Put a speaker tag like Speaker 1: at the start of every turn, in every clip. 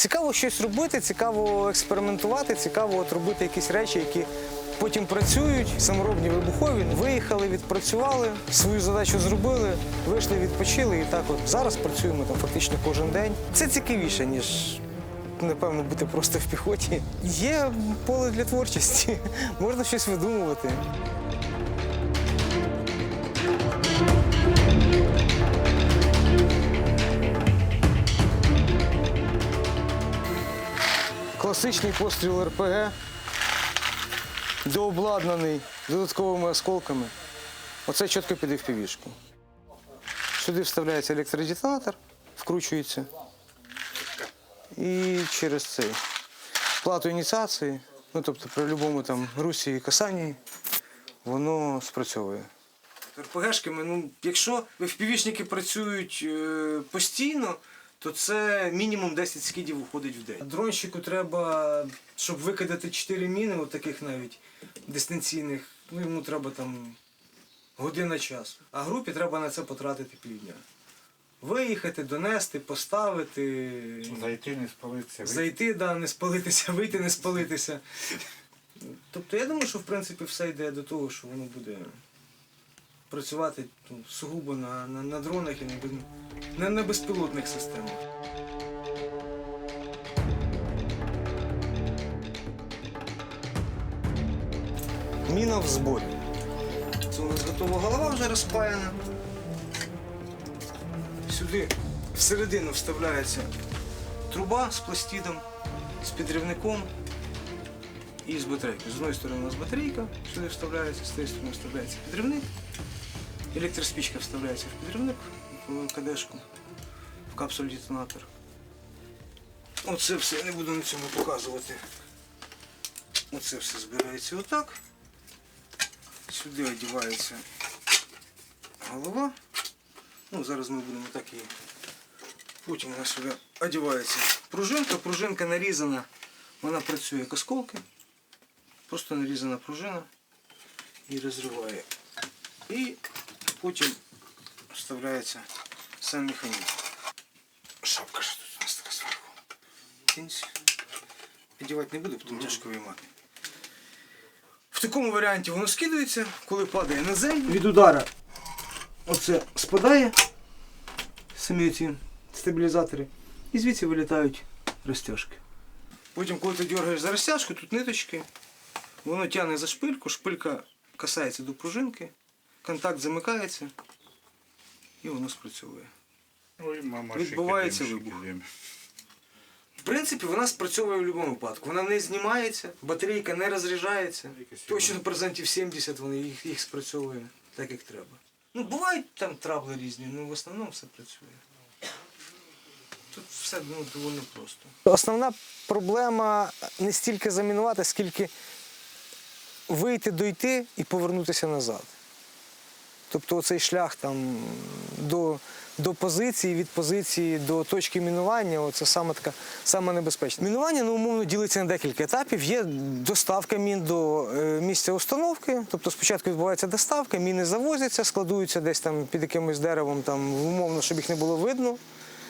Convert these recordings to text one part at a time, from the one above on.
Speaker 1: Цікаво щось робити, цікаво експериментувати, цікаво от робити якісь речі, які потім працюють. Саморобні вибухові виїхали, відпрацювали, свою задачу зробили, вийшли, відпочили. І так от зараз працюємо там фактично кожен день. Це цікавіше, ніж напевно бути просто в піхоті. Є поле для творчості, можна щось видумувати. Класичний постріл РПГ, дообладнаний додатковими осколками. Оце чітко піде в півішку. Сюди вставляється електродетонатор, вкручується. І через цей плату ініціації, ну тобто при будь-якому там русі і касанні, воно спрацьовує. РПГшками, ну, якщо FPV-шники працюють е, постійно, то це мінімум 10 скидів виходить в день. Дронщику треба, щоб викидати 4 міни, от таких навіть дистанційних, ну йому треба там година часу. А групі треба на це потратити півдня. Виїхати, донести, поставити,
Speaker 2: Зайти, не спалитися.
Speaker 1: зайти, да, не спалитися, вийти, не спалитися. Тобто я думаю, що в принципі все йде до того, що воно буде працювати ну, сугубо на, на, на дронах і на, на, на безпілотних системах. Міна в зборі. Це у нас готова голова вже розпаяна. Сюди всередину вставляється труба з пластидом, з підривником і з батарейкою. З одної сторони у нас батарейка, сюди вставляється, з тієї сторони вставляється підривник. Електроспічка вставляється в підривник, в кадешку, в капсуль детонатор. Оце все, я не буду на цьому показувати. Оце все збирається отак. Сюди одягається голова. Ну, зараз ми будемо так її. Потім у нас сюди одягається пружинка. Пружинка нарізана, вона працює як осколки. Просто нарізана пружина і розриває. І потім вставляється сам механізм. Шапка ж тут у нас така зверху. Кінць. Одягати не буду, потім тяжко виймати. В такому варіанті воно скидується, коли падає на землю. Від удара оце спадає самі ці стабілізатори. І звідси вилітають розтяжки. Потім, коли ти дергаєш за розтяжку, тут ниточки, воно тягне за шпильку, шпилька касається до пружинки, контакт замикається і воно спрацьовує.
Speaker 2: Ой, мама,
Speaker 1: Відбувається вибух. В принципі, вона спрацьовує в будь-якому випадку. Вона не знімається, батарейка не розряджається. Точно процентів 70 вони їх, їх спрацьовує так, як треба. Ну, бувають там трабли різні, але в основному все працює. Тут все ну, доволі просто. Основна проблема не стільки замінувати, скільки вийти, дойти і повернутися назад. Тобто цей шлях там до, до позиції, від позиції до точки мінування, це саме така саме небезпечна. Мінування ну, умовно ділиться на декілька етапів. Є доставка мін до е, місця установки. Тобто спочатку відбувається доставка, міни завозяться, складуються десь там під якимось деревом, там умовно, щоб їх не було видно.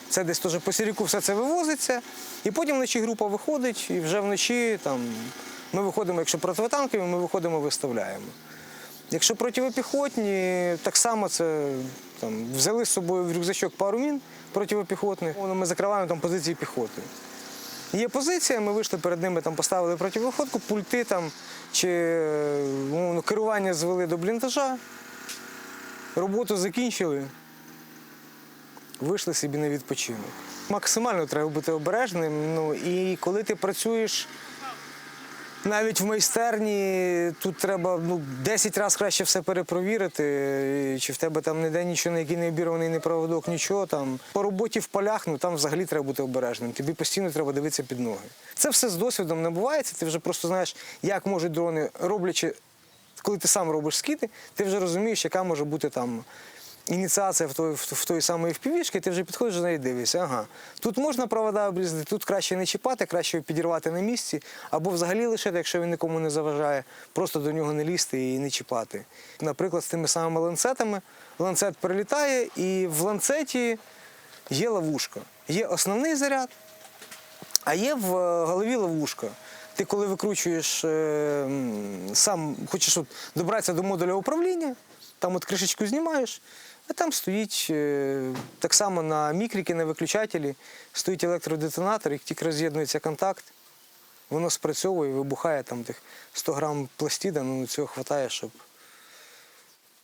Speaker 1: Це десь теж по сіріку все це вивозиться. І потім вночі група виходить, і вже вночі там, ми виходимо, якщо противотанкові, ми виходимо, виставляємо. Якщо противопіхотні, так само це там, взяли з собою в рюкзачок пару мін противопіхотних, ми закриваємо там позиції піхоти. Є позиція, ми вийшли перед ними, там поставили противоходку, пульти там, чи ну, керування звели до бліндажа, роботу закінчили, вийшли собі на відпочинок. Максимально треба бути обережним. Ну, і коли ти працюєш навіть в майстерні, тут треба ну, 10 разів краще все перепровірити, чи в тебе там ніде нічого, який не обірваний, не проводок, нічого там. По роботі в полях, ну там взагалі треба бути обережним. Тобі постійно треба дивитися під ноги. Це все з досвідом набувається, ти вже просто знаєш, як можуть дрони, роблячи, коли ти сам робиш скіти, ти вже розумієш, яка може бути там ініціація в той, в, той самої впівішки, ти вже підходиш до неї і дивишся, ага, тут можна провода обрізати, тут краще не чіпати, краще підірвати на місці, або взагалі лишити, якщо він нікому не заважає, просто до нього не лізти і не чіпати. Наприклад, з тими самими ланцетами. Ланцет прилітає, і в ланцеті є ловушка. Є основний заряд, А є в е, голові ловушка. Ти коли викручуєш, е, сам хочеш от добратися до модуля управління, там от кришечку знімаєш, а там стоїть е, так само на мікріки, на виключателі, стоїть електродетонатор, як тільки роз'єднується контакт, воно спрацьовує, вибухає там тих 100 грам пластіда, ну цього вистачає, щоб,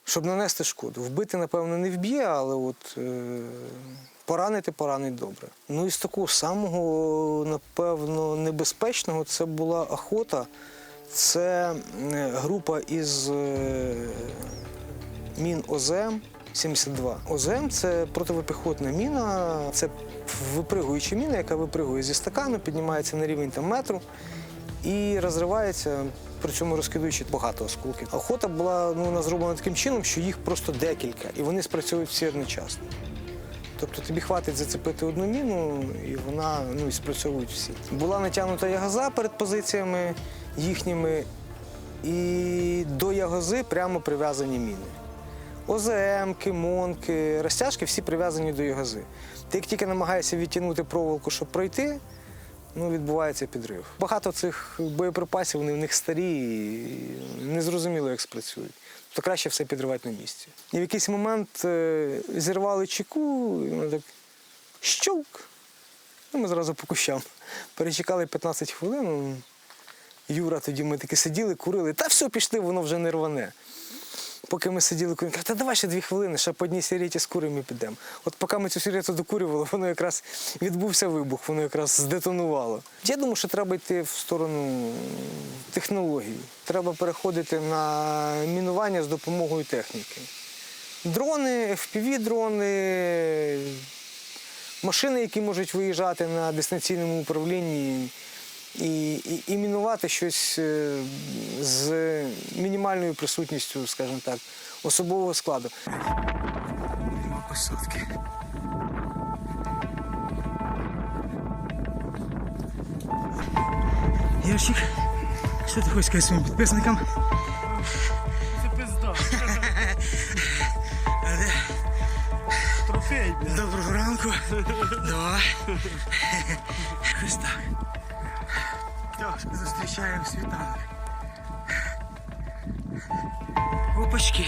Speaker 1: щоб нанести шкоду. Вбити, напевно, не вб'є, але от е, поранити поранить добре. Ну і з такого самого, напевно, небезпечного це була охота. Це е, група із е, мін ОЗМ 72. ОЗМ це противопіхотна міна, це випригуюча міна, яка випригує зі стакану, піднімається на рівень там метру і розривається, при цьому розкидуючи багато осколків. Охота була ну, зроблена таким чином, що їх просто декілька, і вони спрацьовують всі одночасно. Тобто тобі хватить зацепити одну міну, і вона ну, і спрацьовують всі. Була натягнута ягоза перед позиціями їхніми, і до ягози прямо прив'язані міни. ОЗМки, монки, розтяжки всі прив'язані до ягози. Ти як тільки намагаєшся відтягнути проволоку, щоб пройти, ну, відбувається підрив. Багато цих боєприпасів вони в них старі і незрозуміло, як спрацюють. То краще все підривати на місці. І в якийсь момент е, зірвали чеку, і воно так щолк. Ну, ми зразу по кущам. Перечекали 15 хвилин. Юра, тоді ми таки сиділи, курили. Та все, пішли, воно вже не рване. Поки ми сиділи, він каже, та давай ще дві хвилини, ще по одній сигареті скуримо і підемо. От поки ми цю сигарету докурювали, воно якраз відбувся вибух, воно якраз здетонувало. Я думаю, що треба йти в сторону технологій. Треба переходити на мінування з допомогою техніки. Дрони, FPV-дрони, машини, які можуть виїжджати на дистанційному управлінні і, і, і мінувати щось е, з мінімальною присутністю, скажімо так, особового складу. Нема посадки. Ярчик, що ти хочеш сказати своїм підписникам?
Speaker 3: Це пизда. Трофей, блядь.
Speaker 1: Доброго ранку. Давай. Якось так. Тяжко зустрічаємо світанок. Опачки.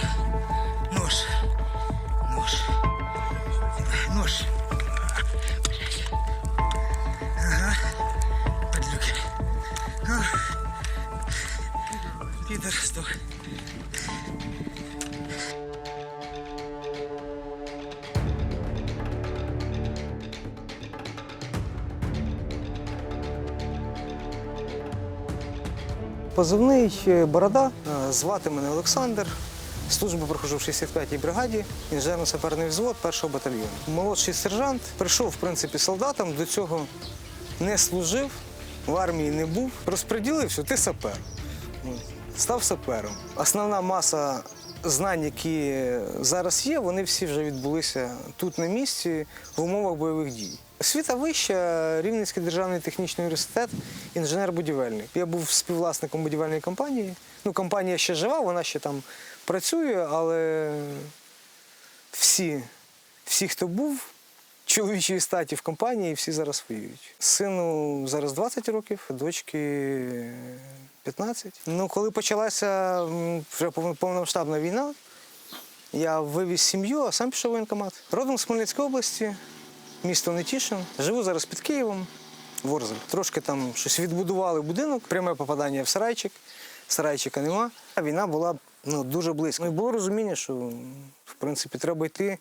Speaker 1: Позивний е, Борода. Е, Звати мене Олександр. Службу проходжу в 65-й бригаді, інженерно-саперний взвод першого батальйону. Молодший сержант прийшов, в принципі, солдатом, до цього не служив, в армії не був. Розподілився, ти сапер. Став сапером. Основна маса знань, які зараз є, вони всі вже відбулися тут на місці в умовах бойових дій. Освіта вища, Рівненський державний технічний університет, інженер-будівельник. Я був співвласником будівельної компанії. Ну, компанія ще жива, вона ще там працює, але всі, всі, хто був чоловічої статі в компанії, всі зараз воюють. Сину зараз 20 років, дочки 15. Ну, коли почалася вже повномасштабна війна, я вивіз сім'ю, а сам пішов в воєнкомат. Родом з Хмельницької області, місто Нетішин. Живу зараз під Києвом, Ворзель. Трошки там щось відбудували будинок, пряме попадання в сарайчик. Сарайчика нема. А війна була ну, дуже близько. Ну, і було розуміння, що в принципі треба йти,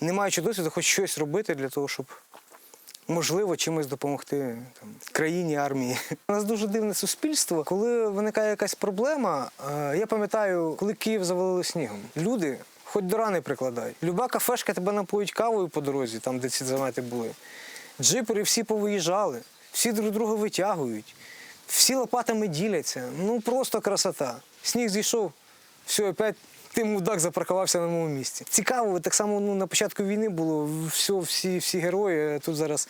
Speaker 1: не маючи досвіду, хоч щось робити для того, щоб можливо чимось допомогти там, країні, армії. У нас дуже дивне суспільство. Коли виникає якась проблема, е, я пам'ятаю, коли Київ завалили снігом. Люди. Хоч до рани прикладай. Люба кафешка тебе напоїть кавою по дорозі, там, де ці замети були. Джипери всі повиїжджали, всі друг друга витягують, всі лопатами діляться. Ну просто красота. Сніг зійшов, все, опять ти мудак запаркувався на моєму місці. Цікаво, так само ну, на початку війни було все, всі, всі герої, а тут зараз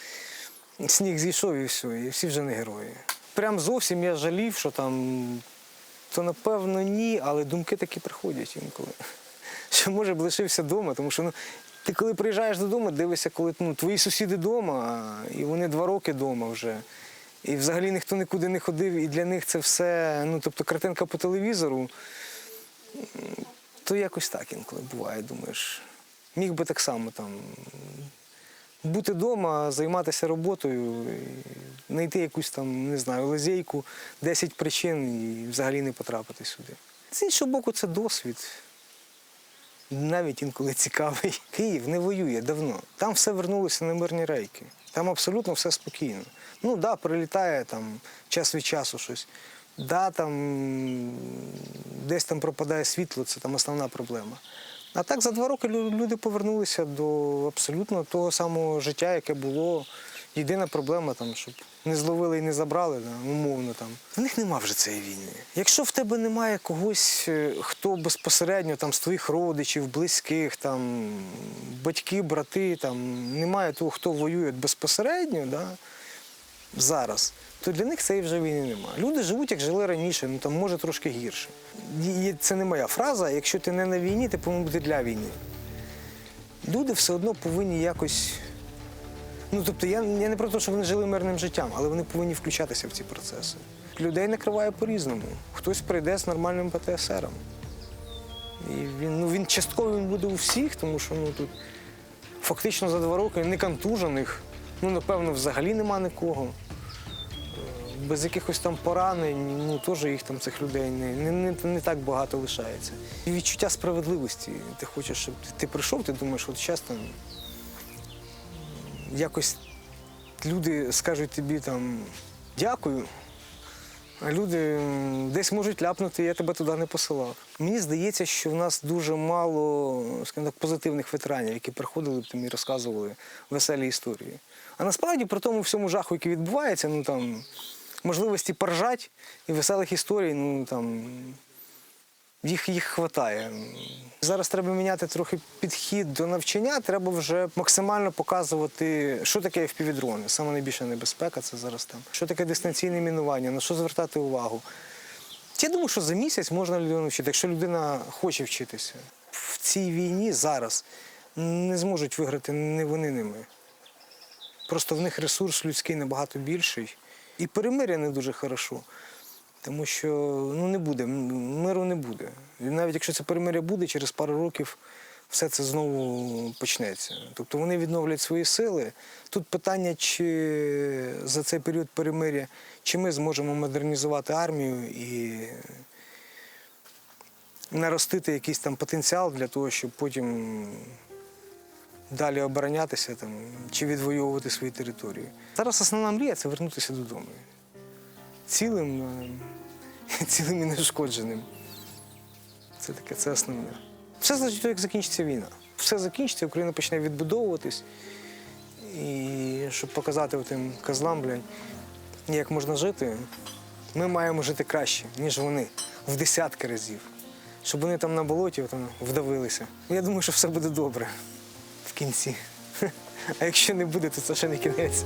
Speaker 1: сніг зійшов і все, і всі вже не герої. Прям зовсім я жалів, що там, то напевно ні, але думки такі приходять інколи. Що може б лишився вдома, тому що ну, ти коли приїжджаєш додому, дивишся, коли ну, твої сусіди вдома, і вони два роки вдома вже. і взагалі ніхто нікуди не ходив, і для них це все, ну тобто картинка по телевізору, то якось так інколи буває, думаєш. Міг би так само там бути вдома, займатися роботою, знайти якусь там, не знаю, лазейку, 10 причин і взагалі не потрапити сюди. З іншого боку, це досвід. Навіть інколи цікавий. Київ не воює давно. Там все вернулося на мирні рейки. Там абсолютно все спокійно. Ну да, прилітає там час від часу щось. Да, там десь там пропадає світло, це там основна проблема. А так за два роки люди повернулися до абсолютно того самого життя, яке було. Єдина проблема, там, щоб не зловили і не забрали, да, умовно там. В них нема вже цієї війни. Якщо в тебе немає когось, е, хто безпосередньо там, з твоїх родичів, близьких, там, батьки, брати, там, немає того, хто воює безпосередньо, да, зараз, то для них цієї вже війни немає. Люди живуть, як жили раніше, ну там може трошки гірше. І це не моя фраза. Якщо ти не на війні, ти повинен бути для війни. Люди все одно повинні якось. Ну, тобто, я, я не про те, що вони жили мирним життям, але вони повинні включатися в ці процеси. Людей накриває по-різному. Хтось прийде з нормальним ПТСРом. І він, ну, він частково він буде у всіх, тому що ну, тут фактично за два роки не контужених, ну, напевно, взагалі нема нікого. Е, Без якихось там поранень, ну теж їх там цих людей не, не, не, не так багато лишається. І відчуття справедливості. Ти хочеш, щоб ти, прийшов, ти думаєш, от зараз якось люди скажуть тобі там дякую, а люди десь можуть ляпнути, я тебе туди не посилав. Мені здається, що в нас дуже мало скажімо так, позитивних ветеранів, які приходили там і розказували веселі історії. А насправді при тому всьому жаху, який відбувається, ну там можливості поржать і веселих історій, ну там їх, їх хватає. Зараз треба міняти трохи підхід до навчання. Треба вже максимально показувати, що таке FPV-дрони. Саме найбільша небезпека це зараз там. Що таке дистанційне мінування, на що звертати увагу. Я думаю, що за місяць можна людину вчити, якщо людина хоче вчитися. В цій війні зараз не зможуть виграти не вони, не ми. Просто в них ресурс людський набагато більший. І перемиря не дуже хорошо. Тому що ну, не буде, миру не буде. І навіть якщо це перемиря буде, через пару років все це знову почнеться. Тобто вони відновлять свої сили. Тут питання, чи за цей період перемиря, чи ми зможемо модернізувати армію і наростити якийсь там потенціал для того, щоб потім далі оборонятися там, чи відвоювати свої території. Зараз основна мрія це вернутися додому цілим, е, цілим і неушкодженим. Це таке, це основне. Все залежить як закінчиться війна. Все закінчиться, Україна почне відбудовуватись. І щоб показати тим козлам, блядь, як можна жити, ми маємо жити краще, ніж вони, в десятки разів. Щоб вони там на болоті там, вдавилися. Я думаю, що все буде добре в кінці. А якщо не буде, то це ще не кінець.